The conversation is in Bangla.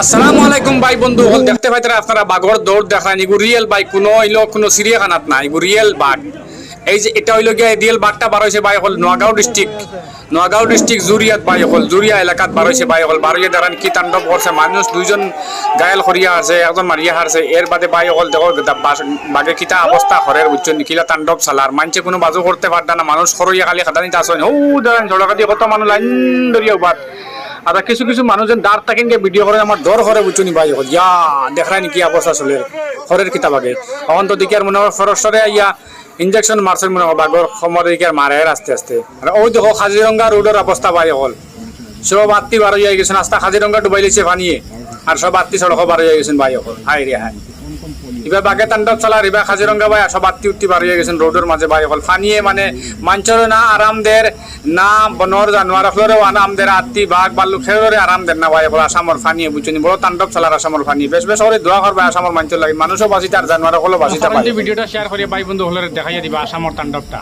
আসসালামু আলাইকুম ভাই বন্ধু হল দেখতে পাইতারা আপনারা বাঘর দৌড় দেখান এগু রিয়েল বাই কোনো হইল কোনো চিড়িয়াখানাত না এগু রিয়েল বাঘ এই যে এটা হইল গিয়া রিয়েল বাঘটা বার হয়েছে বাই হল নোয়াগাঁও ডিস্ট্রিক্ট নোয়াগাঁও ডিস্ট্রিক্ট জুরিয়াত বাই হল জুরিয়া এলাকাত বার হয়েছে বাই হল বারোয়ে দাঁড়ান কি তাণ্ডব করছে মানুষ দুইজন গায়েল করিয়া আছে একজন মারিয়া হারছে এর বাদে বাই হল দেখো বাঘে কিতা অবস্থা হরের বুঝছেন কিলা তাণ্ডব চালার মানছে কোনো বাজু করতে পারতা না মানুষ খরইয়া খালি খাদানিতে আসেন ও দাঁড়ান কত মানুষ লাইন ধরিয়া উপাত আর কিছু কিছু মানুষজন দাঁড় থাকেন ভিডিও করে, আমার ডর করে বুঝুনি ভাই হল ইয়া দেখায় নাকি অবস্থা চলে হরের কিতাব আগে এখন তো দেখি আর মনে হয় ফরসরে ইয়া ইঞ্জেকশন মারছে, মনে হয় বাঘর সময় দেখি আর মারে আস্তে আস্তে। আর ওই দেখো কাজিরঙ্গা রোডের অবস্থা ভাই হল সব আত্মি বারো হয়ে গেছেন আস্তা কাজিরঙ্গা ডুবাই লিছে পানিয়ে। আর সব আত্মি সড়ক বার হয়ে গেছেন ভাই হল হাই রে হাই এবার বাঘে তাণ্ডব চালার এবার কাজিরঙ্গা ভাই সব আত্মি উত্তি বার হয়ে গেছেন রোডের মাঝে ভাই হল ফানিয়ে মানে মাঞ্চর না আরাম দের না বনর জানোয়ার ফ্লোরেও আরাম দের আত্মি বাঘ বাল্লু খেয়ে আরাম দের না ভাই হল আসামর ফানিয়ে বুঝছেন বড় তাণ্ডব চালার আসামর ফানি বেশ বেশ করে দোয়া করবে আসামর মাঞ্চর লাগে মানুষও বাঁচিতে আর জানোয়ার হলো বাঁচিতে ভিডিওটা শেয়ার করে ভাই বন্ধু হলে দেখাইয়া দিবা আসামর তাণ্ডবটা